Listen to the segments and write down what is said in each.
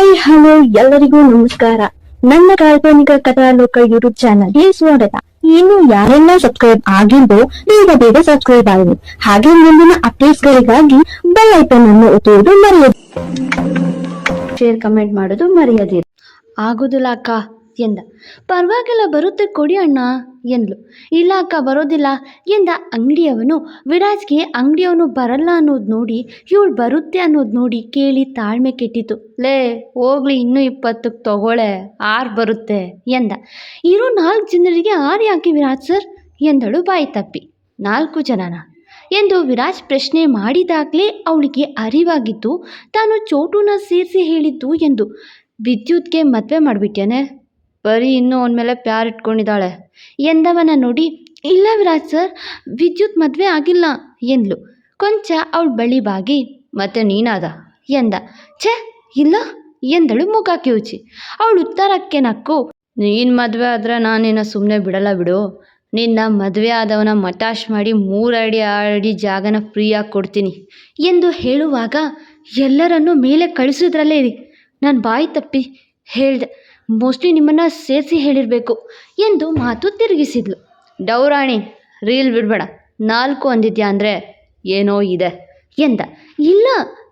Hi, hello, ಎಲ್ಲರಿಗೂ ನಮಸ್ಕಾರ. ನನ್ನ ಕಾಲ್ಪನಿಕ ಕಥಾಲೋಕ ಯೂಟ್ಯೂಬ್ ಚಾನಲ್ಗೆ ಸ್ವಾಗತ. ಇನ್ನು ಯಾರೆಲ್ಲ ಸಬ್ಸ್ಕ್ರೈಬ್ ಆಗಿದ್ದೋ ಬೇಗ ಬೇಗ ಸಬ್ಸ್ಕ್ರೈಬ್ ಆಗಿದೆ ಹಾಗೆ ಮುಂದಿನ ಅಪ್ಡೇಟ್ಸ್ ಗಳಿಗಾಗಿ ಬೆಲ್ ಐಕನ್ ಅನ್ನು ಒತ್ತುವುದು ಮರೆಯದು ಶೇರ್ ಕಮೆಂಟ್ ಮಾಡೋದು ಮರೆಯದಿರಿ. ಆಗುದಿಲ್ಲ ಅಕ್ಕ. ಎಂದ. ಪರವಾಗಿಲ್ಲ, ಬರುತ್ತೆ ಕೊಡಿ ಅಣ್ಣ ಎಂದ್ಲು. ಇಲ್ಲ ಅಕ್ಕ, ಬರೋದಿಲ್ಲ ಎಂದ ಅಂಗಡಿಯವನು. ವಿರಾಜ್ಗೆ ಅಂಗಡಿಯವನು ಬರಲ್ಲ ಅನ್ನೋದು ನೋಡಿ, ಇವಳು ಬರುತ್ತೆ ಅನ್ನೋದು ನೋಡಿ ಕೇಳಿ ತಾಳ್ಮೆ ಕೆಟ್ಟಿತು. ಲೇ, ಹೋಗ್ಲಿ, ಇನ್ನೂ ಇಪ್ಪತ್ತಕ್ಕೆ ತಗೊಳ್ಳೆ ಆರು ಬರುತ್ತೆ ಎಂದ. ಇರೋ ನಾಲ್ಕು ಜನರಿಗೆ ಆರು ಯಾಕೆ ವಿರಾಜ್ ಸರ್? ಎಂದಳು ಬಾಯಿ ತಪ್ಪಿ. ನಾಲ್ಕು ಜನನ? ಎಂದು ವಿರಾಜ್ ಪ್ರಶ್ನೆ ಮಾಡಿದಾಗಲೇ ಅವಳಿಗೆ ಅರಿವಾಗಿದ್ದು ತಾನು ಚೋಟುನ ಸೇರಿಸಿ ಹೇಳಿದ್ದು ಎಂದು ವಿದ್ಯುತ್ಗೆ ಮದುವೆ ಮಾಡಿಬಿಟ್ಯಾನೆ? ಬರೀ ಇನ್ನೂ ಅವನ ಮೇಲೆ ಪ್ಯಾರ್ ಇಟ್ಕೊಂಡಿದ್ದಾಳೆ. ಎಂದವನ ನೋಡಿ, ಇಲ್ಲ ವಿರಾಜ್ ಸರ್, ವಿದ್ಯುತ್ ಮದುವೆ ಆಗಿಲ್ಲ ಎಂದ್ಲು. ಕೊಂಚ ಅವಳ ಬಳಿ ಬಾಗಿ, ಮತ್ತೆ ನೀನಾದ? ಎಂದ. ಛೇ, ಇಲ್ಲ ಎಂದಳು ಮುಖ ಕಿವುಚಿ. ಅವಳು ಉತ್ತರಕ್ಕೆ ನಕ್ಕು, ನೀನು ಮದುವೆ ಆದರೆ ನಾನೇನ ಸುಮ್ಮನೆ ಬಿಡಲ್ಲ ಬಿಡು. ನಿನ್ನ ಮದುವೆ ಆದವನ ಮಟಾಶ್ ಮಾಡಿ ಮೂರು ಅಡಿ ಅಡಿ ಜಾಗನ ಫ್ರೀಯಾಗಿ ಕೊಡ್ತೀನಿ ಎಂದು ಹೇಳುವಾಗ ಎಲ್ಲರನ್ನೂ ಮೇಲೆ ಕಳಿಸೋದ್ರಲ್ಲೇ ಇರಿ. ನಾನು ಬಾಯಿ ತಪ್ಪಿ ಹೇಳ್ದೆ ಮೋಸ್ಟ್ಲಿ ನಿಮ್ಮನ್ನು ಸೇರಿಸಿ ಹೇಳಿರಬೇಕು ಎಂದು ಮಾತು ತಿರುಗಿಸಿದ್ಲು. ಡೌರಾಣಿ ರೀಲ್ ಬಿಡಬೇಡ, ನಾಲ್ಕು ಅಂದಿದ್ಯಾ ಅಂದರೆ ಏನೋ ಇದೆ ಎಂದ. ಇಲ್ಲ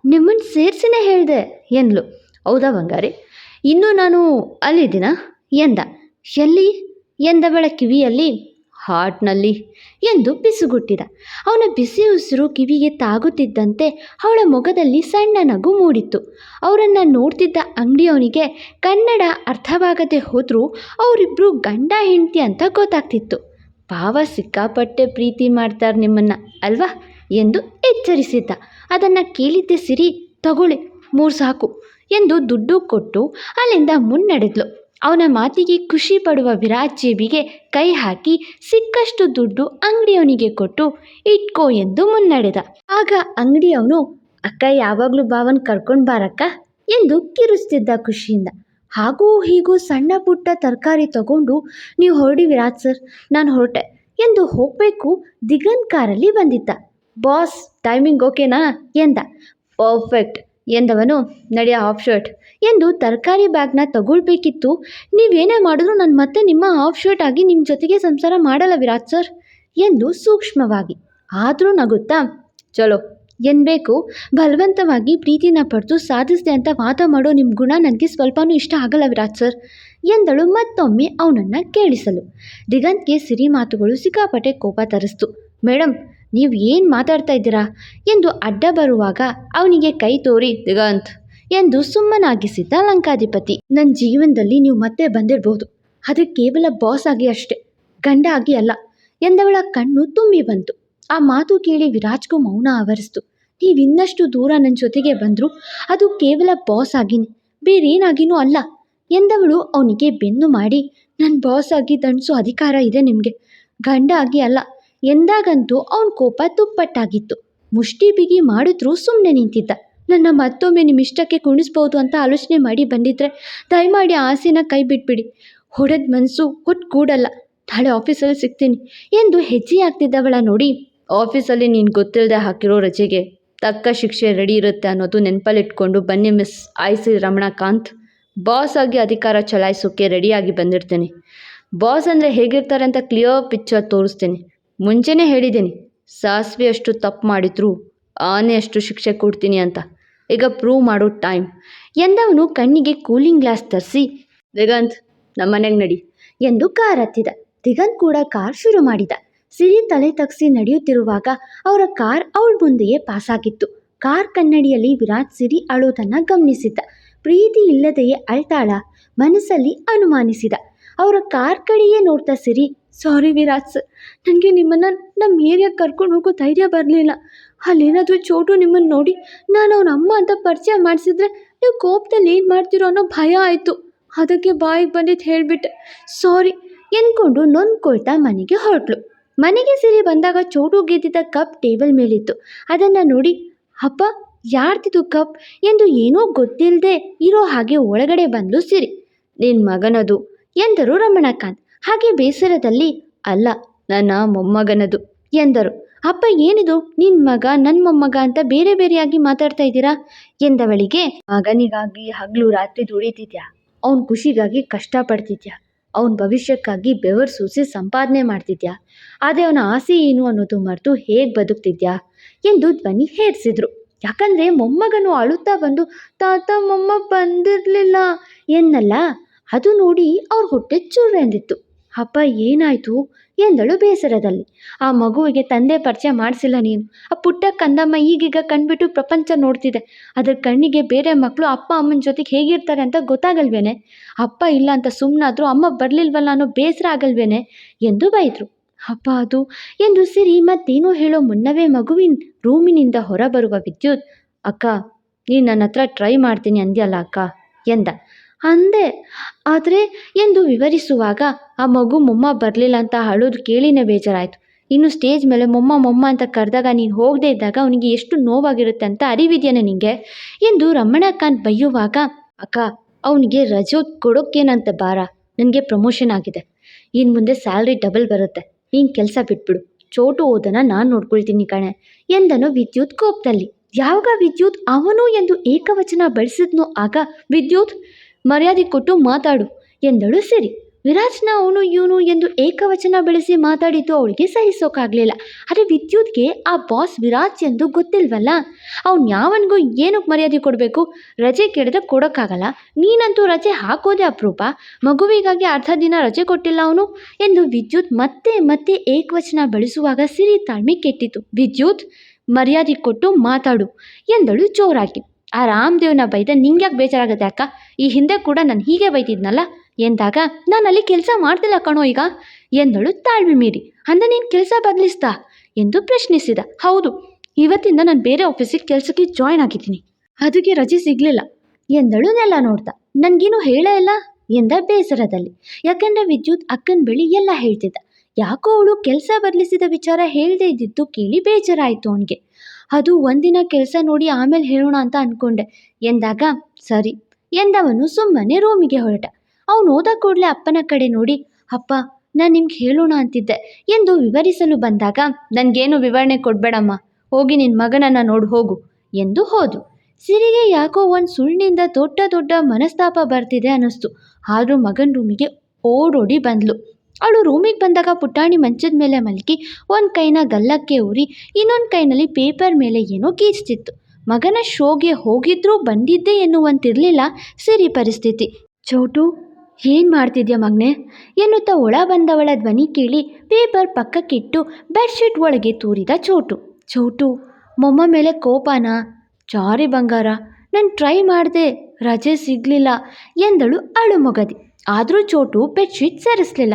ನಿಮ್ಮನ್ನು ಸೇರಿಸಿನೇ ಹೇಳಿದೆ ಎಂದ್ಲು. ಹೌದಾ ಬಂಗಾರಿ? ಇನ್ನೂ ನಾನು ಅಲ್ಲಿದ್ದೀನ ಎಂದ. ಎಲ್ಲಿ? ಎಂದವಳ ಕಿವಿಯಲ್ಲಿ ಹಾಟ್ನಲ್ಲಿ ಎಂದು ಬಿಸುಗುಟ್ಟಿದ. ಅವನ ಬಿಸಿ ಉಸಿರು ಕಿವಿಗೆ ತಾಗುತ್ತಿದ್ದಂತೆ ಅವಳ ಮೊಗದಲ್ಲಿ ಸಣ್ಣ ನಗು ಮೂಡಿತ್ತು. ಅವರನ್ನು ನೋಡ್ತಿದ್ದ ಅಂಗಡಿಯವನಿಗೆ ಕನ್ನಡ ಅರ್ಥವಾಗದೆ ಹೋದರೂ ಅವರಿಬ್ಬರು ಗಂಡ ಹೆಂಡತಿ ಅಂತ ಗೊತ್ತಾಗ್ತಿತ್ತು. ಭಾವ ಸಿಕ್ಕಾಪಟ್ಟೆ ಪ್ರೀತಿ ಮಾಡ್ತಾರೆ ನಿಮ್ಮನ್ನು, ಅಲ್ವಾ? ಎಂದು ಎಚ್ಚರಿಸಿದ್ದ. ಅದನ್ನು ಕೇಳಿದ್ದೆ, ಸಿರಿ, ತಗೊಳ್ಳಿ, ಮೂರು ಸಾಕು ಎಂದು ದುಡ್ಡು ಕೊಟ್ಟು ಅಲ್ಲಿಂದ ಮುನ್ನಡೆದ್ಲು. ಅವನ ಮಾತಿಗೆ ಖುಷಿ ಪಡುವ ವಿರಾಜ್ ಜೇಬಿಗೆ ಕೈ ಹಾಕಿ ಸಿಕ್ಕಷ್ಟು ದುಡ್ಡು ಅಂಗಡಿಯವನಿಗೆ ಕೊಟ್ಟು ಇಟ್ಕೋ ಎಂದು ಮುನ್ನಡೆದ. ಆಗ ಅಂಗಡಿಯವನು, ಅಕ್ಕ, ಯಾವಾಗಲೂ ಬಾವನ್ ಕರ್ಕೊಂಡು ಬಾರಕ್ಕ ಎಂದು ಕಿರುಸ್ತಿದ್ದ ಖುಷಿಯಿಂದ. ಹಾಗೂ, ಹೀಗೂ, ಸಣ್ಣ ಪುಟ್ಟ ತರಕಾರಿ ತಗೊಂಡು ನೀವು ಹೊರಡಿ ವಿರಾಜ್ ಸರ್, ನಾನು ಹೊರಟೆ ಎಂದು ಹೋಗಬೇಕು ದಿಗನ್ ಕಾರಲ್ಲಿ ಬಂದಿದ್ದ. ಬಾಸ್, ಟೈಮಿಂಗ್ ಓಕೆನಾ? ಎಂದ. ಪರ್ಫೆಕ್ಟ್. ಎಂದವನು, ನಡೆಯ ಆಫ್ ಶರ್ಟ್ ಎಂದು ತರಕಾರಿ ಬ್ಯಾಗ್ನ ತಗೊಳ್ಬೇಕಿತ್ತು. ನೀವೇನೇ ಮಾಡಿದ್ರು ನಾನು ಮತ್ತೆ ನಿಮ್ಮ ಆಫ್ ಶರ್ಟ್ ಆಗಿ ನಿಮ್ಮ ಜೊತೆಗೆ ಸಂಸಾರ ಮಾಡಲ್ಲ ವಿರಾಟ್ ಸರ್ ಎಂದು ಸೂಕ್ಷ್ಮವಾಗಿ. ಆದರೂ ನಗುತ್ತಾ, ಚಲೋ, ಎನ್ಬೇಕು? ಬಲವಂತವಾಗಿ ಪ್ರೀತಿನ ಪಡೆದು ಸಾಧಿಸಿದೆ ಅಂತ ವಾದ ಮಾಡೋ ನಿಮ್ಮ ಗುಣ ನನಗೆ ಸ್ವಲ್ಪನೂ ಇಷ್ಟ ಆಗಲ್ಲ ವಿರಾಟ್ ಸರ್ ಎಂದಳು ಮತ್ತೊಮ್ಮೆ ಅವನನ್ನು ಕೇಳಿಸಲು. ದಿಗಂತ್ಗೆ ಸಿರಿ ಮಾತುಗಳು ಸಿಕ್ಕಾಪಟ್ಟೆ ಕೋಪ ತರಿಸ್ತು. ಮೇಡಮ್ ನೀವು ಏನು ಮಾತಾಡ್ತಾ ಇದ್ದೀರಾ? ಎಂದು ಅಡ್ಡ ಬರುವಾಗ ಅವನಿಗೆ ಕೈ ತೋರಿ, ದಿಗಂತ್ ಎಂದು ಸುಮ್ಮನಾಗಿಸಿದ್ದ ಲಂಕಾಧಿಪತಿ. ನನ್ನ ಜೀವನದಲ್ಲಿ ನೀವು ಮತ್ತೆ ಬಂದಿರಬಹುದು ಅದು ಕೇವಲ ಬಾಸ್ ಆಗಿ ಅಷ್ಟೇ, ಗಂಡ ಆಗಿ ಅಲ್ಲ ಎಂದವಳ ಕಣ್ಣು ತುಂಬಿ ಬಂತು. ಆ ಮಾತು ಕೇಳಿ ವಿರಾಜ್ಗೂ ಮೌನ ಆವರಿಸ್ತು. ನೀವಿನ್ನಷ್ಟು ದೂರ ನನ್ನ ಜೊತೆಗೆ ಬಂದರೂ ಅದು ಕೇವಲ ಬಾಸ್ ಆಗಿನೇ, ಬೇರೇನಾಗಿನೂ ಅಲ್ಲ ಎಂದವಳು ಅವನಿಗೆ ಬೆನ್ನು ಮಾಡಿ ನನ್ನ ಬಾಸ್ ಆಗಿ ದಂಡಿಸೋ ಅಧಿಕಾರ ಇದೆ ನಿಮಗೆ. ಗಂಡ ಆಗಿ ಅಲ್ಲ ಎಂದಾಗಂತೂ ಅವನ ಕೋಪ ತುಪ್ಪಟ್ಟಾಗಿತ್ತು ಮುಷ್ಟಿ ಬಿಗಿ ಮಾಡಿದ್ರೂ ಸುಮ್ಮನೆ ನಿಂತಿದ್ದ. ನನ್ನ ಮತ್ತೊಮ್ಮೆ ನಿಮ್ಮ ಇಷ್ಟಕ್ಕೆ ಕುಣಿಸ್ಬೋದು ಅಂತ ಆಲೋಚನೆ ಮಾಡಿ ಬಂದಿದ್ರೆ ದಯಮಾಡಿ ಆಸೆನ ಕೈ ಬಿಟ್ಬಿಡಿ. ಹೊಡೆದ ಮನಸ್ಸು ಕೂಡಲ್ಲ. ನಾಳೆ ಆಫೀಸಲ್ಲಿ ಸಿಗ್ತೀನಿ ಎಂದು ಹೆಜ್ಜೆ ಆಗ್ತಿದ್ದವಳ ನೋಡಿ, ಆಫೀಸಲ್ಲಿ ನೀನು ಗೊತ್ತಿಲ್ಲದೆ ಹಾಕಿರೋ ರಜೆಗೆ ತಕ್ಕ ಶಿಕ್ಷೆ ರೆಡಿ ಇರುತ್ತೆ ಅನ್ನೋದು ನೆನಪಲ್ಲಿಟ್ಕೊಂಡು ಬನ್ನಿ Miss I C Ramanakanth. Boss ಆಗಿ ಅಧಿಕಾರ ಚಲಾಯಿಸೋಕೆ ರೆಡಿಯಾಗಿ ಬಂದಿರ್ತೀನಿ. ಬಾಸ್ ಅಂದರೆ ಹೇಗಿರ್ತಾರೆ ಅಂತ ಕ್ಲಿಯರ್ ಪಿಕ್ಚರ್ ತೋರಿಸ್ತೀನಿ. ಮುಂಚೆನೇ ಹೇಳಿದ್ದೀನಿ, ಸಾಸಿವೆ ಅಷ್ಟು ತಪ್ಪು ಮಾಡಿದ್ರು, ಆನೆ ಅಷ್ಟು ಶಿಕ್ಷೆ ಕೊಡ್ತೀನಿ ಅಂತ. ಈಗ ಪ್ರೂವ್ ಮಾಡೋ ಟೈಮ್ ಎಂದವನು ಕಣ್ಣಿಗೆ ಕೂಲಿಂಗ್ ಗ್ಲಾಸ್ ತರಿಸಿ, ದಿಗಂತ್ ನಮ್ಮನೆಗೆ ನಡಿ ಎಂದು ಕಾರ್ ಹತ್ತಿದ. ದಿಗಂತ್ ಕೂಡ ಕಾರ್ ಶುರು ಮಾಡಿದ. ಸಿರಿ ತಲೆ ತಗ್ಸಿ ನಡೆಯುತ್ತಿರುವಾಗ ಅವರ ಕಾರ್ ಅವಳ ಮುಂದೆಯೇ ಪಾಸಾಗಿತ್ತು ಕಾರ್ ಕನ್ನಡಿಯಲ್ಲಿ ವಿರಾಟ್ ಸಿರಿ ಅಳೋದನ್ನು ಗಮನಿಸಿದ್ದ ಪ್ರೀತಿ ಇಲ್ಲದೆಯೇ ಅಳ್ತಾಳ, ಮನಸ್ಸಲ್ಲಿ ಅನುಮಾನಿಸಿದ. ಅವರ ಕಾರ್ ಕಡೆಯೇ ನೋಡ್ತಾ ಸಿರಿ ಸಾರಿ ವಿರಾಜ್ ಸರ್ ನನಗೆ ನಿಮ್ಮನ್ನು ನಮ್ಮ ಏರಿಯಾಗೆ ಕರ್ಕೊಂಡು ಹೋಗೋ ಧೈರ್ಯ ಬರಲಿಲ್ಲ. ಅಲ್ಲೇನಾದರೂ ಚೋಟು ನಿಮ್ಮನ್ನು ನೋಡಿ ನಾನು ಅವ್ರ ಅಮ್ಮ ಅಂತ ಪರಿಚಯ ಮಾಡಿಸಿದ್ರೆ ನೀವು ಕೋಪದಲ್ಲಿ ಏನು ಮಾಡ್ತೀರೋ ಅನ್ನೋ ಭಯ ಆಯಿತು. ಅದಕ್ಕೆ ಬಾಯಿಗೆ ಬಂದಿದ್ದು ಹೇಳಿಬಿಟ್ಟೆ. ಸಾರಿ ಎಂದ್ಕೊಂಡು ನೊಂದ್ಕೊಳ್ತಾ ಮನೆಗೆ ಹೊರಟ್ಲು. ಮನೆಗೆ ಸಿರಿ ಬಂದಾಗ ಚೋಟು ಗೆದ್ದಿದ್ದ ಕಪ್ ಟೇಬಲ್ ಮೇಲಿತ್ತು. ಅದನ್ನು ನೋಡಿ, ಅಪ್ಪ, ಯಾರ್ದಿದು ಕಪ್ ಎಂದು ಏನೂ ಗೊತ್ತಿಲ್ಲದೆ ಇರೋ ಹಾಗೆ ಒಳಗಡೆ ಬಂದು ಸಿರಿ. ನಿನ್ನ ಮಗನದು. ಎಂದರು ರಮಣಕಾಂತ್. ಹಾಗೆ ಬೇಸರದಲ್ಲಿ, ಅಲ್ಲ, ನನ್ನ ಮೊಮ್ಮಗನದು, ಎಂದರು. ಅಪ್ಪ, ಏನಿದು? ನಿನ್ನ ಮಗ ನನ್ನ ಮೊಮ್ಮಗ ಅಂತ ಬೇರೆ ಬೇರೆಯಾಗಿ ಮಾತಾಡ್ತಾ ಇದ್ದೀರಾ? ಎಂದವಳಿಗೆ, ಮಗನಿಗಾಗಿ ಹಗಲು ರಾತ್ರಿ ದುಡಿತಿದ್ಯಾ? ಅವನ ಖುಷಿಗಾಗಿ ಕಷ್ಟಪಡ್ತಿದ್ಯಾ? ಅವನ ಭವಿಷ್ಯಕ್ಕಾಗಿ ಬೆವರು ಸೂಸಿ ಸಂಪಾದನೆ ಮಾಡ್ತಿದ್ಯಾ? ಆದರೆ ಅವನ ಆಸೆ ಏನು ಅನ್ನೋದು ಮರೆತು ಹೇಗೆ ಬದುಕ್ತಿದ್ಯಾ? ಎಂದು ಧ್ವನಿ ಹೇರಿಸಿದ್ರು. ಯಾಕಂದರೆ ಮೊಮ್ಮಗನು ಅಳುತ್ತಾ ಬಂದು, ತಾತ, ಮೊಮ್ಮ ಬಂದಿರಲಿಲ್ಲ ಎನ್ನಲ್ಲ. ಅದು ನೋಡಿ ಅವ್ರ ಹೊಟ್ಟೆ ಚುರ್ರೆಂದಿತ್ತು ಅಪ್ಪ, ಏನಾಯಿತು? ಎಂದಳು ಬೇಸರದಲ್ಲಿ. ಆ ಮಗುವಿಗೆ ತಂದೆ ಪರಿಚಯ ಮಾಡಿಸಿಲ್ಲ ನೀನು. ಆ ಪುಟ್ಟ ಕಂದಮ್ಮ ಈಗೀಗ ಕಣ್ಬಿಟ್ಟು ಪ್ರಪಂಚ ನೋಡ್ತಿದೆ. ಅದ್ರ ಕಣ್ಣಿಗೆ ಬೇರೆ ಮಕ್ಕಳು ಅಪ್ಪ, ಅಮ್ಮನ ಜೊತೆಗೆ ಹೇಗಿರ್ತಾರೆ ಅಂತ ಗೊತ್ತಾಗಲ್ವೇನೆ? ಅಪ್ಪ ಇಲ್ಲ ಅಂತ ಸುಮ್ಮನಾದರೂ ಅಮ್ಮ ಬರಲಿಲ್ವಲ್ಲ ಅನ್ನೋ ಬೇಸರ ಆಗಲ್ವೇನೆ? ಎಂದು ಬೈದರು. ಅಪ್ಪ, ಅದು ಎಂದು ಸಿರಿ ಮತ್ತೇನೋ ಹೇಳೋ ಮುನ್ನವೇ ಮಗುವಿನ ರೂಮಿನಿಂದ ಹೊರಬರುವ ವಿದ್ಯುತ್. ಅಕ್ಕ, ನೀನು ನನ್ನ ಹತ್ರ ಟ್ರೈ ಮಾಡ್ತೀನಿ ಅಂದ್ಯಲ್ಲ ಅಕ್ಕ, ಎಂದ. ಅಂದೆ, ಆದರೆ, ಎಂದು ವಿವರಿಸುವಾಗ, ಆ ಮಗು ಮೊಮ್ಮ ಬರಲಿಲ್ಲ ಅಂತ ಅಳೋದು ಕೇಳಿನೇ ಬೇಜಾರಾಯಿತು. ಇನ್ನು ಸ್ಟೇಜ್ ಮೇಲೆ ಮೊಮ್ಮ ಮೊಮ್ಮ ಅಂತ ಕರೆದಾಗ ನೀನು ಹೋಗದೇ ಇದ್ದಾಗ ಅವನಿಗೆ ಎಷ್ಟು ನೋವಾಗಿರುತ್ತೆ ಅಂತ ಅರಿವಿದೆಯೇನೆ ನಿನಗೆ ಎಂದು ರಮಣಕಾಂತ್ ಬೈಯುವಾಗ, ಅಕ್ಕ, ಅವನಿಗೆ ರಜೆ ಕೊಡೋಕ್ಕೇನಂತ ಭಾರ. ನನಗೆ ಪ್ರಮೋಷನ್ ಆಗಿದೆ. ಇನ್ನು ಮುಂದೆ ಸ್ಯಾಲ್ರಿ ಡಬಲ್ ಬರುತ್ತೆ. ನೀನು ಕೆಲಸ ಬಿಟ್ಬಿಡು. ಚೋಟು ಓದನ ನಾನು ನೋಡ್ಕೊಳ್ತೀನಿ ಕಣೆ, ಎಂದನು ವಿದ್ಯುತ್ ಕೋಪದಲ್ಲಿ. ಯಾವಾಗ ವಿದ್ಯುತ್ ಅವನು ಎಂದು ಏಕವಚನ ಬಳಸಿದ್ನೋ ಆಗ ವಿದ್ಯುತ್ ಮರ್ಯಾದೆ ಕೊಟ್ಟು ಮಾತಾಡು ಎಂದಳು ಸಿರಿ. ವಿರಾಜ್ನ ಅವನು ಇವನು ಎಂದು ಏಕವಚನ ಬೆಳೆಸಿ ಮಾತಾಡಿದ್ದು ಅವಳಿಗೆ ಸಹಿಸೋಕ್ಕಾಗಲಿಲ್ಲ ಆದರೆ ವಿದ್ಯುತ್ಗೆ ಆ ಬಾಸ್ ವಿರಾಜ್ ಎಂದು ಗೊತ್ತಿಲ್ವಲ್ಲ? ಅವ್ನು ಯಾವನಿಗೂ ಏನಕ್ಕೆ ಮರ್ಯಾದೆ ಕೊಡಬೇಕು? ರಜೆ ಕೇಳಿದ್ರೆ ಕೊಡೋಕ್ಕಾಗಲ್ಲ. ನೀನಂತೂ ರಜೆ ಹಾಕೋದೆ ಅಪರೂಪ. ಮಗುವಿಗಾಗಿ ಅರ್ಧ ದಿನ ರಜೆ ಕೊಟ್ಟಿಲ್ಲ ಅವನು ಎಂದು ವಿದ್ಯುತ್ ಮತ್ತೆ ಮತ್ತೆ ಏಕವಚನ ಬಳಸುವಾಗ ಸಿರಿ ತಾಳ್ಮೆ ಕೆಟ್ಟಿತು. ವಿದ್ಯುತ್, ಮರ್ಯಾದೆ ಕೊಟ್ಟು ಮಾತಾಡು ಎಂದಳು ಜೋರಾಗಿ. ಆ ರಾಮದೇವ್ನ ಬೈದ ನಿಂಗ್ಯಾಕೆ ಬೇಜಾರಾಗುತ್ತೆ ಅಕ್ಕ? ಈ ಹಿಂದೆ ಕೂಡ ನಾನು ಹೀಗೆ ಬೈತಿದ್ನಲ್ಲ ಎಂದಾಗ, ನಾನು ಅಲ್ಲಿ ಕೆಲಸ ಮಾಡ್ತಿಲ್ಲ ಕಣೋ ಈಗ. ಎಂದಳು ತಾಳ್ಮೆ ಮೀರಿ. ಅಂದ ನೀನು ಕೆಲಸ ಬದಲಿಸ್ತಾ? ಎಂದು ಪ್ರಶ್ನಿಸಿದ. ಹೌದು, ಇವತ್ತಿಂದ ನಾನು ಬೇರೆ ಆಫೀಸಿಗೆ ಕೆಲಸಕ್ಕೆ ಜಾಯ್ನ್ ಆಗಿದ್ದೀನಿ. ಅದಕ್ಕೆ ರಜೆ ಸಿಗಲಿಲ್ಲ. ಎಂದಳು ನೆಲ ನೋಡ್ತಾ. ನನಗೇನು ಹೇಳೇ ಇಲ್ಲ? ಎಂದ ಬೇಸರದಲ್ಲಿ. ಯಾಕೆಂದರೆ ವಿದ್ಯುತ್ ಅಕ್ಕನ ಬಳಿ ಎಲ್ಲ ಹೇಳ್ತಿದ್ದ. ಯಾಕೋ ಅವಳು ಕೆಲಸ ಬದಲಿಸಿದ ವಿಚಾರ ಹೇಳದೇ ಇದ್ದಿದ್ದು ಕೇಳಿ ಬೇಜಾರಾಯಿತು ಅವನಿಗೆ. ಅದು ಒಂದಿನ ಕೆಲಸ ನೋಡಿ ಆಮೇಲೆ ಹೇಳೋಣ ಅಂತ ಅಂದ್ಕೊಂಡೆ ಎಂದಾಗ, ಸರಿ, ಎಂದವನು ಸುಮ್ಮನೆ ರೂಮಿಗೆ ಹೊರಟ. ಅವನು ಹೋದ ಕೂಡಲೇ ಅಪ್ಪನ ಕಡೆ ನೋಡಿ, ಅಪ್ಪ, ನಾನು ನಿಮ್ಗೆ ಹೇಳೋಣ ಅಂತಿದ್ದೆ ಎಂದು ವಿವರಿಸಲು ಬಂದಾಗ, ನನಗೇನು ವಿವರಣೆ ಕೊಡಬೇಡಮ್ಮ, ಹೋಗಿ ನಿನ್ನ ಮಗನನ್ನು ನೋಡು ಹೋಗು ಎಂದು ಹೋದು ಸಿರಿಗೆ ಯಾಕೋ ಒಂದು ಸುಳ್ಳಿನಿಂದ ದೊಡ್ಡ ದೊಡ್ಡ ಮನಸ್ತಾಪ ಬರ್ತಿದೆ ಅನ್ನಿಸ್ತು. ಆದರೂ ಮಗನ ರೂಮಿಗೆ ಓಡೋಡಿ ಬಂದ್ಲು. ಅವಳು ರೂಮಿಗೆ ಬಂದಾಗ ಪುಟಾಣಿ ಮಂಚದ ಮೇಲೆ ಮಲಗಿ ಒಂದು ಕೈನ ಗಲ್ಲಕ್ಕೆ ಊರಿ ಇನ್ನೊಂದು ಕೈನಲ್ಲಿ ಪೇಪರ್ ಮೇಲೆ ಏನೋ ಕೀಚ್ತಿತ್ತು ಮಗನ ಶೋಗೆ ಹೋಗಿದ್ರೂ ಬಂದಿದ್ದೆ ಎನ್ನುವಂತಿರಲಿಲ್ಲ ಸಿರಿ ಪರಿಸ್ಥಿತಿ. ಚೋಟು, ಏನು ಮಾಡ್ತಿದ್ಯಾ ಮಗನೆ? ಎನ್ನುತ್ತಾ ಒಳ ಬಂದವಳ ಧ್ವನಿ ಕೇಳಿ ಪೇಪರ್ ಪಕ್ಕಕ್ಕಿಟ್ಟು ಬೆಡ್ಶೀಟ್ ಒಳಗೆ ತೂರಿದ ಚೋಟು. ಚೋಟು, ಮೊಮ್ಮ ಮೇಲೆ ಕೋಪನಾ? ಜಾರಿ ಬಂಗಾರ, ನಾನು ಟ್ರೈ ಮಾಡಿದೆ, ರಜೆ ಸಿಗಲಿಲ್ಲ ಎಂದಳು ಅಳು ಮೊಗದಿ ಆದರೂ ಚೋಟು ಬೆಡ್ಶೀಟ್ ಸರಿಸಲಿಲ್ಲ.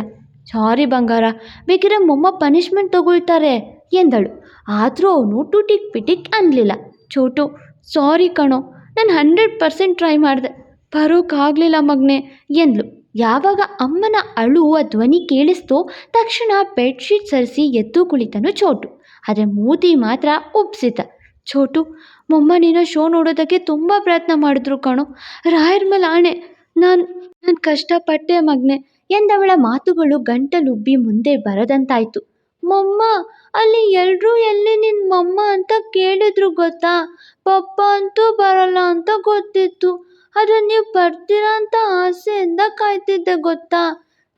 ಸಾರಿ ಬಂಗಾರ, ಬೇಕಿದ್ರೆ ಮೊಮ್ಮ ಪನಿಷ್ಮೆಂಟ್ ತಗೊಳ್ತಾರೆ ಎಂದಳು. ಆದರೂ ಅವನು ಟುಟಿಕ್ ಪಿಟಿಕ್ ಅನ್ನಲಿಲ್ಲ ಚೋಟು, ಸಾರಿ ಕಣೋ, ನಾನು ಹಂಡ್ರೆಡ್ ಪರ್ಸೆಂಟ್ ಟ್ರೈ ಮಾಡಿದೆ. ಬರೋಕ್ಕಾಗಲಿಲ್ಲ ಮಗನೆ, ಎಂದ್ಲು. ಯಾವಾಗ ಅಮ್ಮನ ಅಳುವ ಧ್ವನಿ ಕೇಳಿಸ್ತೋ, ತಕ್ಷಣ ಬೆಡ್ಶೀಟ್ ಸರಿಸಿ ಎದ್ದು ಕುಳಿತನು ಚೋಟು. ಆದರೆ ಮೂತಿ ಮಾತ್ರ ಉಪ್ಸಿತ ಚೋಟು, ಮೊಮ್ಮ ನೀನು ಶೋ ನೋಡೋದಕ್ಕೆ ತುಂಬ ಪ್ರಯತ್ನ ಮಾಡಿದ್ರು ಕಣೋ. ರಾಯರ್ ಮೇಲೆ ಆಣೆ. ನಾನು ನಾನು ಕಷ್ಟಪಟ್ಟೆ ಮಗನೆ. ಎಂದವಳ ಮಾತುಗಳು ಗಂಟಲುಬ್ಬಿ ಮುಂದೆ ಬರದಂತಾಯಿತು. ಮೊಮ್ಮ, ಅಲ್ಲಿ ಎಲ್ಲರೂ ಎಲ್ಲಿ ನಿನ್ ಮೊಮ್ಮ ಅಂತ ಕೇಳಿದ್ರು ಗೊತ್ತಾ? ಪಪ್ಪ ಅಂತೂ ಬರಲ್ಲ ಅಂತ ಗೊತ್ತಿತ್ತು. ಆದರೆ ನೀವು ಬರ್ತೀರಾ ಅಂತ ಆಸೆಯಿಂದ ಕಾಯ್ತಿದ್ದೆ ಗೊತ್ತಾ?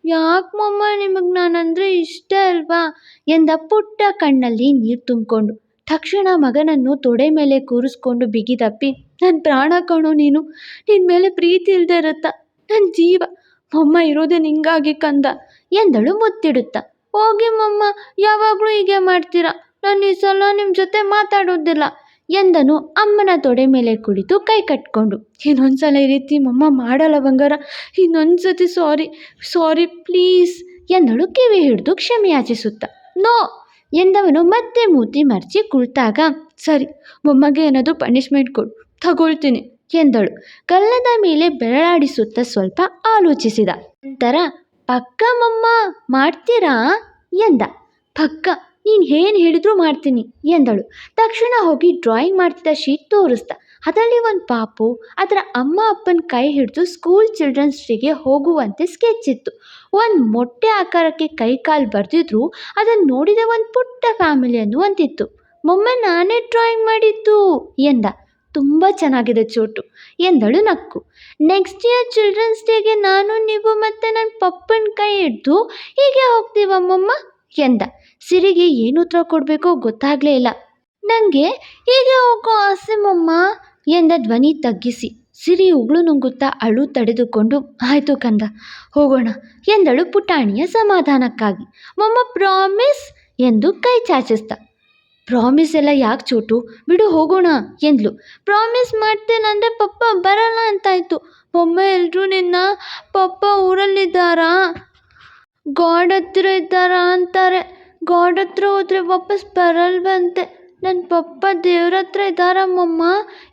ಯಾಕೆ ಮೊಮ್ಮ, ನಿಮಗೆ ನಾನಂದರೆ ಇಷ್ಟ ಅಲ್ವಾ? ಎಂದ ಪುಟ್ಟ ಕಣ್ಣಲ್ಲಿ ನೀರು ತುಂಬಿಕೊಂಡು. ತಕ್ಷಣ ಮಗನನ್ನು ತೊಡೆ ಮೇಲೆ ಕೂರಿಸ್ಕೊಂಡು ಬಿಗಿದಪ್ಪಿ ನನ್ನ ಪ್ರಾಣ ಕಣೋ ನೀನು. ನಿನ್ನ ಮೇಲೆ ಪ್ರೀತಿ ಇಲ್ಲದೆ ಇರುತ್ತಾ? ನನ್ನ ಜೀವ. ಮೊಮ್ಮ ಇರೋದೇ ನಿಂಗಾಗಿ ಕಂದ. ಎಂದಳು ಮುತ್ತಿಡುತ್ತಾ. ಹೋಗಿ ಮಮ್ಮ, ಯಾವಾಗಲೂ ಹೀಗೆ ಮಾಡ್ತೀರಾ? ನಾನು ಈ ಸಲ ನಿಮ್ಮ ಜೊತೆ ಮಾತಾಡೋದಿಲ್ಲ ಎಂದನು ಅಮ್ಮನ ತೊಡೆ ಮೇಲೆ ಕುಳಿತು ಕೈ ಕಟ್ಕೊಂಡು. ಇನ್ನೊಂದ್ಸಲ ಈ ರೀತಿ ಮೊಮ್ಮ ಮಾಡಲ್ಲ ಬಂಗಾರ. ಇನ್ನೊಂದು ಸತಿ ಸಾರಿ ಸಾರಿ ಪ್ಲೀಸ್ ಎಂದಳು ಕಿವಿ ಹಿಡಿದು ಕ್ಷಮೆಯಾಚಿಸುತ್ತ ನೋ ಎಂದವನು ಮತ್ತೆ ಮೂತಿ ಮರ್ಚಿ ಕುಳಿತಾಗ, ಸರಿ, ಮೊಮ್ಮಗೆ ಏನಾದರೂ ಪನಿಷ್ಮೆಂಟ್ ಕೊಡು, ತಗೊಳ್ತೀನಿ. ಎಂದಳು. ಕಲ್ಲದ ಮೇಲೆ ಬೆರಳಾಡಿಸುತ್ತಾ ಸ್ವಲ್ಪ ಆಲೋಚಿಸಿದ. ನಂತರ, ಪಕ್ಕ ಮಮ್ಮ, ಮಾಡ್ತೀರಾ? ಎಂದ. ಪಕ್ಕ, ನೀನು ಏನು ಹೇಳಿದ್ರೂ ಮಾಡ್ತೀನಿ, ಎಂದಳು. ತಕ್ಷಣ ಹೋಗಿ ಡ್ರಾಯಿಂಗ್ ಮಾಡ್ತಿದ್ದ ಶೀಟ್ ತೋರಿಸ್ದ. ಅದರಲ್ಲಿ ಒಂದು ಪಾಪು, ಅದರ ಅಮ್ಮ ಅಪ್ಪನ ಕೈ ಹಿಡಿದು ಸ್ಕೂಲ್ ಚಿಲ್ಡ್ರನ್ಸ್ ಡೇಗೆ ಹೋಗುವಂತೆ ಸ್ಕೆಚ್ ಇತ್ತು. ಒಂದು ಮೊಟ್ಟೆ ಆಕಾರಕ್ಕೆ ಕೈ ಕಾಲು ಬರೆದಿದ್ರು ಅದನ್ನು ನೋಡಿದ ಒಂದು ಪುಟ್ಟ ಫ್ಯಾಮಿಲಿಯನ್ನು ಅಂತಿತ್ತು ಮೊಮ್ಮ, ನಾನೇ ಡ್ರಾಯಿಂಗ್ ಮಾಡಿದ್ದು, ಎಂದ. ತುಂಬ ಚೆನ್ನಾಗಿದೆ ಚೋಟು. ಎಂದಳು ನಕ್ಕು. ನೆಕ್ಸ್ಟ್ ಇಯರ್ ಚಿಲ್ಡ್ರನ್ಸ್ ಡೇಗೆ ನಾನು, ನೀವು ಮತ್ತು ನನ್ನ ಪಪ್ಪನ ಕೈ ಹಿಡ್ದು ಹೀಗೆ ಹೋಗ್ತೀವಮ್ಮಮ್ಮ? ಎಂದ. ಸಿರಿಗೆ ಏನು ಉತ್ತರ ಕೊಡಬೇಕೋ ಗೊತ್ತಾಗಲೇ ಇಲ್ಲ. ನನಗೆ ಹೀಗೆ ಹೋಗೋ ಆಸೆ ಮಮ್ಮ? ಎಂದ ಧ್ವನಿ ತಗ್ಗಿಸಿ. ಸಿರಿ ಉಗುಳು ನುಂಗುತ್ತಾ ಅಳು ತಡೆದುಕೊಂಡು, ಆಯಿತು ಕಂದ, ಹೋಗೋಣ, ಎಂದಳು ಪುಟಾಣಿಯ ಸಮಾಧಾನಕ್ಕಾಗಿ. ಮಮ್ಮ ಪ್ರಾಮಿಸ್ ಎಂದು ಕೈ ಚಾಚಿಸ್ದ. ಪ್ರಾಮಿಸ್ ಎಲ್ಲ ಯಾಕೆ ಚೋಟು? ಬಿಡು, ಹೋಗೋಣ ಎಂದ್ಲು. ಪ್ರಾಮಿಸ್ ಮಾಡ್ತೇನಂದ್ರೆ ಪಪ್ಪ ಬರಲ್ಲ ಅಂತಾಯ್ತು. ಒಮ್ಮೆ ಎಲ್ಲರೂ ನಿನ್ನ ಪಪ್ಪ ಊರಲ್ಲಿದ್ದಾರಾ? ಗಾಡ್ ಹತ್ರ ಇದ್ದಾರಾ ಅಂತಾರೆ. ಗಾಡ್ ಹತ್ರ ಹೋದ್ರೆ ವಾಪಸ್ ಬರಲ್ವಂತೆ. ನನ್ನ ಪಪ್ಪ ದೇವ್ರ ಹತ್ರ ಇದ್ದಾರಮ್ಮಮ್ಮ.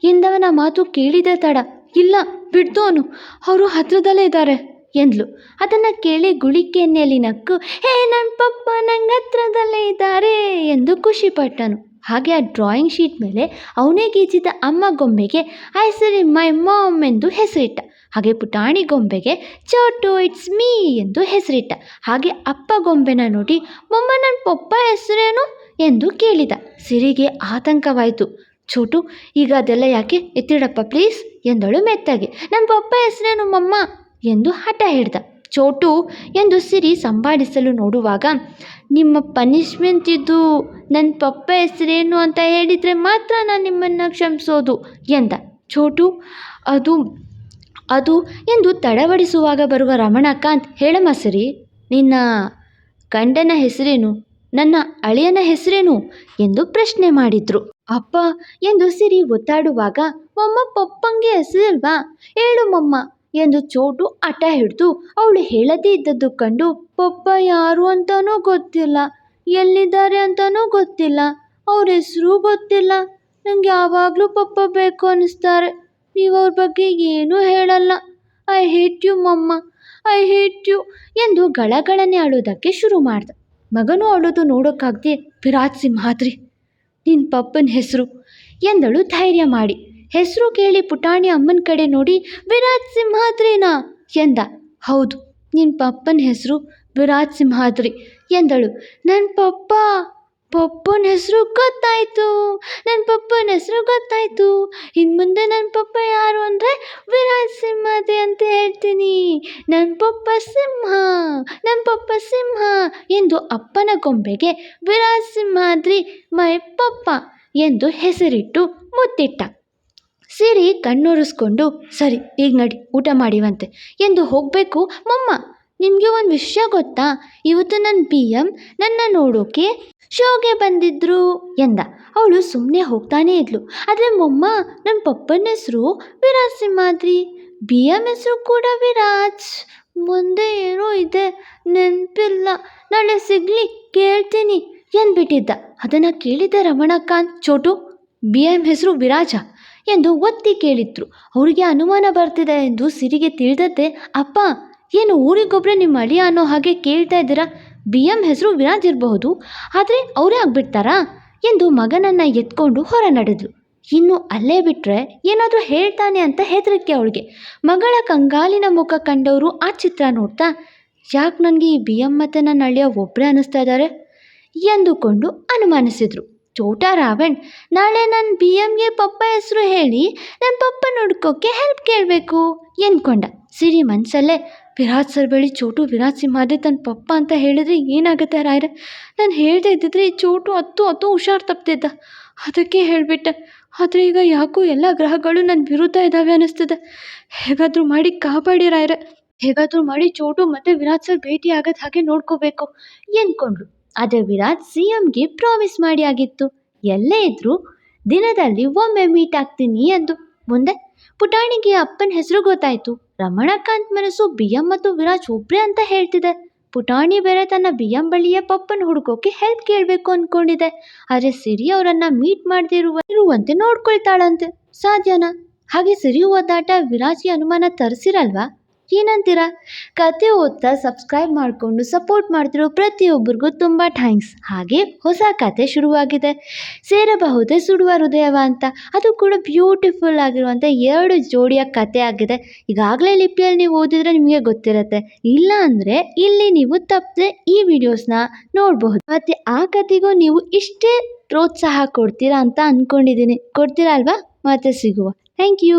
ಎಂದವನ ಮಾತು ಕೇಳಿದೆ ತಡ. ಇಲ್ಲ ಬಿಡ್ತೋನು ಅವರು ಹತ್ರದಲ್ಲೇ ಇದ್ದಾರೆ. ಎಂದ್ಲು. ಅದನ್ನು ಕೇಳಿ ಗುಳಿಕೆಯಲ್ಲಿ ನಕ್ಕು, ಹೇ ನನ್ನ ಪಪ್ಪ ನಂಗೆ ಹತ್ರದಲ್ಲೇ ಇದ್ದಾರೆ ಎಂದು ಖುಷಿಪಟ್ಟನು ಹಾಗೆ ಆ ಡ್ರಾಯಿಂಗ್ ಶೀಟ್ ಮೇಲೆ ಅವನೇ ಗೀಚಿದ ಅಮ್ಮ ಗೊಂಬೆಗೆ ಐ ಸರಿ ಮೈ ಮಾಮ್ ಎಂದು ಹೆಸರಿಟ್ಟ. ಹಾಗೆ ಪುಟಾಣಿ ಗೊಂಬೆಗೆ ಚೋಟು ಇಟ್ಸ್ ಮೀ ಎಂದು ಹೆಸರಿಟ್ಟ. ಹಾಗೆ ಅಪ್ಪ ಗೊಂಬೆನ ನೋಡಿ, ಮೊಮ್ಮ ನನ್ನ ಪಪ್ಪ ಹೆಸರೇನು? ಎಂದು ಕೇಳಿದ. ಸಿರಿಗೆ ಆತಂಕವಾಯಿತು. ಚೋಟು ಈಗ ಅದೆಲ್ಲ ಯಾಕೆ ಎತ್ತಿಡಪ್ಪ ಪ್ಲೀಸ್ ಎಂದಳು ಮೆತ್ತಗೆ. ನನ್ನ ಪಪ್ಪ ಹೆಸರೇನು ಮಮ್ಮ? ಎಂದು ಹಠ ಹಿಡ್ದ. ಚೋಟು ಎಂದು ಸಿರಿ ಸಂಭಾಳಿಸಲು ನೋಡುವಾಗ, ನಿಮ್ಮ ಪನಿಷ್ಮೆಂಟ್ ಇದು ನನ್ನ ಪಪ್ಪ ಹೆಸರೇನು ಅಂತ ಹೇಳಿದರೆ ಮಾತ್ರ ನಾನು ನಿಮ್ಮನ್ನು ಕ್ಷಮಿಸೋದು ಎಂದ. ಚೋಟು, ಅದು ಅದು ಎಂದು ತಡವಡಿಸುವಾಗ ಬರುವ ರಮಣಕಾಂತ್, ಹೇಳಮ್ಮ ಸಿರಿ, ನಿನ್ನ ಗಂಡನ ಹೆಸರೇನು, ನನ್ನ ಅಳಿಯನ ಹೆಸರೇನು ಎಂದು ಪ್ರಶ್ನೆ ಮಾಡಿದ್ರು. ಅಪ್ಪ ಎಂದು ಸಿರಿ ಒತ್ತಾಡುವಾಗ, ಮೊಮ್ಮ, ಪಪ್ಪಂಗೆ ಹೆಸರಿಲ್ವಾ ಹೇಳು ಮೊಮ್ಮ. ಎಂದು ಚೋಟು ಹಠ ಹಿಡಿದು ಅವಳು ಹೇಳದೇ ಇದ್ದದ್ದು ಕಂಡು, ಪಪ್ಪ, ಯಾರು ಅಂತಾನೂ ಗೊತ್ತಿಲ್ಲ. ಎಲ್ಲಿದ್ದಾರೆ ಅಂತಾನೂ ಗೊತ್ತಿಲ್ಲ. ಅವ್ರ ಹೆಸರು ಗೊತ್ತಿಲ್ಲ. ನನಗೆ ಯಾವಾಗಲೂ ಪಪ್ಪ ಬೇಕು ಅನ್ನಿಸ್ತಾರೆ. ನೀವು ಅವ್ರ ಬಗ್ಗೆ ಏನೂ ಹೇಳಲ್ಲ. I hate you mamma. I hate you ಎಂದು ಗಳಗಳನೆ ಅಳೋದಕ್ಕೆ ಶುರು ಮಾಡ್ದ. ಮಗನೂ ಅಳೋದು ನೋಡೋಕ್ಕಾಗದೆ, ವಿರಾಟ್ ಸಿಂಹಾದ್ರಿ ನಿನ್ನ ಪಪ್ಪನ ಹೆಸರು ಎಂದಳು ಧೈರ್ಯ ಮಾಡಿ. ಹೆಸರು ಕೇಳಿ ಪುಟಾಣಿ ಅಮ್ಮನ ಕಡೆ ನೋಡಿ ವಿರಾಜ್ ಸಿಂಹಾದ್ರಿನಾ? ಎಂದ. ಹೌದು ನಿನ್ನ ಪಪ್ಪನ ಹೆಸರು ವಿರಾಜ್ ಸಿಂಹಾದ್ರಿ ಎಂದಳು. ನನ್ನ ಪಪ್ಪ, ಪಪ್ಪನ ಹೆಸರು ಗೊತ್ತಾಯಿತು. ನನ್ನ ಪಪ್ಪನ ಹೆಸರು ಗೊತ್ತಾಯಿತು. ಇನ್ನು ಮುಂದೆ ನನ್ನ ಪಪ್ಪ ಯಾರು ಅಂದರೆ ವಿರಾಜ್ ಸಿಂಹಾದ್ರಿ ಅಂತ ಹೇಳ್ತೀನಿ. ನನ್ನ ಪಪ್ಪ ಸಿಂಹ ನನ್ನ ಪಪ್ಪ ಸಿಂಹ ಎಂದು ಅಪ್ಪನ ಗೊಂಬೆಗೆ ವಿರಾಜ್ ಸಿಂಹಾದ್ರಿ ಮೈ ಪಪ್ಪ ಎಂದು ಹೆಸರಿಟ್ಟು ಮುತ್ತಿಟ್ಟ. ಸಿರಿ ಕಣ್ಣೊರೆಸ್ಕೊಂಡು, ಸರಿ, ಈಗ ನಡಿ, ಊಟ ಮಾಡಿವಂತೆ. ಎಂದು ಹೋಗಬೇಕು ಮಮ್ಮ. ನಿಮಗೆ ಒಂದು ವಿಷಯ ಗೊತ್ತಾ? ಇವತ್ತು ನನ್ನ ಪಿ ಎಂ ನನ್ನ ನೋಡೋಕೆ ಶೋಗೆ ಬಂದಿದ್ರು ಎಂದ. ಅವಳು ಸುಮ್ಮನೆ ಹೋಗ್ತಾನೇ ಇದ್ಲು. ಆದರೆ ಮೊಮ್ಮ ನನ್ನ ಪಪ್ಪನ ಹೆಸರು ವಿರಾಜ್ ಸಿಂಹಾದ್ರಿ ಬಿ ಎಂ ಹೆಸರು ಕೂಡ ವಿರಾಜ್. ಮುಂದೆ ಏನೋ ಇದೆ, ನೆನಪಿಲ್ಲ. ನಾಳೆ ಸಿಗಲಿ, ಕೇಳ್ತೀನಿ ಎಂದ್ಬಿಟ್ಟಿದ್ದ. ಅದನ್ನು ಕೇಳಿದ ರಮಣಕಾಂತ್, ಚೋಟು ಬಿ ಎಂ ಹೆಸರು ವಿರಾಜ? ಎಂದು ಒತ್ತಿ ಕೇಳಿದ್ರು. ಅವರಿಗೆ ಅನುಮಾನ ಬರ್ತಿದೆ ಎಂದು ಸಿರಿಗೆ ತಿಳಿದದ್ದೆ, ಅಪ್ಪ, ಏನು ಊರಿಗೊಬ್ಬರೇ ನಿಮ್ಮ ಅಳಿಯ ಅನ್ನೋ ಹಾಗೆ ಕೇಳ್ತಾ ಇದ್ದೀರಾ? ಬಿ ಎಂ ಹೆಸರು ವಿರಾಜ್ ಇರಬಹುದು. ಆದರೆ ಅವರೇ ಆಗ್ಬಿಡ್ತಾರಾ? ಎಂದು ಮಗನನ್ನು ಎತ್ಕೊಂಡು ಹೊರ ನಡೆದ್ಲು ಇನ್ನು ಅಲ್ಲೇ ಬಿಟ್ಟರೆ ಏನಾದರೂ ಹೇಳ್ತಾನೆ ಅಂತ ಹೆದರಿಕೆ ಅವಳಿಗೆ. ಮಗಳ ಕಂಗಾಲಿನ ಮುಖ ಕಂಡವರು ಆ ಚಿತ್ರ ನೋಡ್ತಾ, ಯಾಕೆ ನನಗೆ ಈ ಬಿ ಎಂ ಮತ್ತು ನನ್ನ ಅಳಿಯ ಒಬ್ಬರೇ ಅನ್ನಿಸ್ತಾ ಇದ್ದಾರೆ ಎಂದುಕೊಂಡು ಅನುಮಾನಿಸಿದರು. ಚೋಟಾ ರಾವಣ್, ನಾಳೆ ನನ್ನ ಬಿ ಎಮ್ಗೆ ಪಪ್ಪ ಹೆಸರು ಹೇಳಿ ನನ್ನ ಪಪ್ಪ ನೋಡ್ಕೋಕ್ಕೆ ಹೆಲ್ಪ್ ಕೇಳಬೇಕು ಎಂದ್ಕೊಂಡ ಸಿರಿ ಮನಸ್ಸಲ್ಲೇ ವಿರಾಟ್ ಸರ್ ಬಳಿ ಚೋಟು ವಿರಾಟ್ ಸಿಂಹಾದ್ರಿ ತನ್ನ ಪಪ್ಪ ಅಂತ ಹೇಳಿದ್ರೆ ಏನಾಗುತ್ತೆ ರಾಯರ? ನಾನು ಹೇಳ್ದೆ ಇದ್ದಿದ್ರೆ ಈ ಚೋಟು ಹತ್ತು ಹತ್ತು ಹುಷಾರು ತಪ್ತಿದ್ದ. ಅದಕ್ಕೆ ಹೇಳಿಬಿಟ್ಟೆ, ಆದರೆ ಈಗ ಯಾಕೋ ಎಲ್ಲ ಗ್ರಹಗಳು ನನ್ನ ವಿರುದ್ಧ ಇದ್ದಾವೆ ಅನ್ನಿಸ್ತದೆ. ಹೇಗಾದರೂ ಮಾಡಿ ಕಾಪಾಡಿ ರಾಯರ. ಹೇಗಾದರೂ ಮಾಡಿ ಚೋಟು ಮತ್ತು ವಿರಾಟ್ ಸರ್ ಭೇಟಿ ಆಗದ ಹಾಗೆ ನೋಡ್ಕೋಬೇಕು ಎಂದ್ಕೊಂಡ್ಳು ಆದರೆ ವಿರಾಟ್ ಸಿ ಎಂಗೆ ಪ್ರಾಮಿಸ್ ಮಾಡಿ ಆಗಿತ್ತು. ಎಲ್ಲೇ ಇದ್ದರೂ ದಿನದಲ್ಲಿ ಒಮ್ಮೆ ಮೀಟ್ ಆಗ್ತೀನಿ ಎಂದು. ಮುಂದೆ ಪುಟಾಣಿಗೆ ಅಪ್ಪನ ಹೆಸರು ಗೊತ್ತಾಯಿತು. ರಮಣಕಾಂತ್ ಮನಸ್ಸು ಬಿ ಎಂ ಮತ್ತು ವಿರಾಜ್ ಒಬ್ಬರೇ ಅಂತ ಹೇಳ್ತಿದೆ. ಪುಟಾಣಿ ಬೇರೆ ತನ್ನ ಬಿ ಎಂ ಬಳಿಯ ಪಪ್ಪನ ಹುಡುಕೋಕೆ ಹೆಲ್ಪ್ ಕೇಳಬೇಕು ಅಂದ್ಕೊಂಡಿದೆ ಆದರೆ ಸಿರಿ ಅವರನ್ನು ಮೀಟ್ ಮಾಡದೇ ಇರುವ ಇರುವಂತೆ ನೋಡ್ಕೊಳ್ತಾಳಂತೆ. ಸಾಧ್ಯನಾ? ಹಾಗೆ ಸಿರಿ ಒದ್ದಾಟ ವಿರಾಜಿ ಅನುಮಾನ ತರಿಸಿರಲ್ವಾ? ಏನಂತೀರಾ? ಕತೆ ಓದ್ತಾ ಸಬ್ಸ್ಕ್ರೈಬ್ ಮಾಡಿಕೊಂಡು ಸಪೋರ್ಟ್ ಮಾಡ್ತಿರೋ ಪ್ರತಿಯೊಬ್ಬರಿಗೂ ತುಂಬ ಥ್ಯಾಂಕ್ಸ್ ಹಾಗೆ ಹೊಸ ಕತೆ ಶುರುವಾಗಿದೆ. ಸೇರಬಹುದೇ ಸುಡುವ ಹೃದಯವ ಅಂತ. ಅದು ಕೂಡ ಬ್ಯೂಟಿಫುಲ್ ಆಗಿರುವಂಥ ಎರಡು ಜೋಡಿಯ ಕತೆ ಆಗಿದೆ. ಈಗಾಗಲೇ ಲಿಪಿಯಲ್ಲಿ ನೀವು ಓದಿದ್ರೆ ನಿಮಗೆ ಗೊತ್ತಿರುತ್ತೆ. ಇಲ್ಲ ಅಂದರೆ ಇಲ್ಲಿ ನೀವು ತಪ್ಪದೆ ಈ ವಿಡಿಯೋಸ್ನ ನೋಡಬಹುದು. ಮತ್ತು ಆ ಕತೆಗೂ ನೀವು ಇಷ್ಟೇ ಪ್ರೋತ್ಸಾಹ ಕೊಡ್ತೀರಾ ಅಂತ ಅಂದ್ಕೊಂಡಿದ್ದೀನಿ ಕೊಡ್ತೀರಾ ಅಲ್ವಾ? ಮತ್ತೆ ಸಿಗುವ. Thank you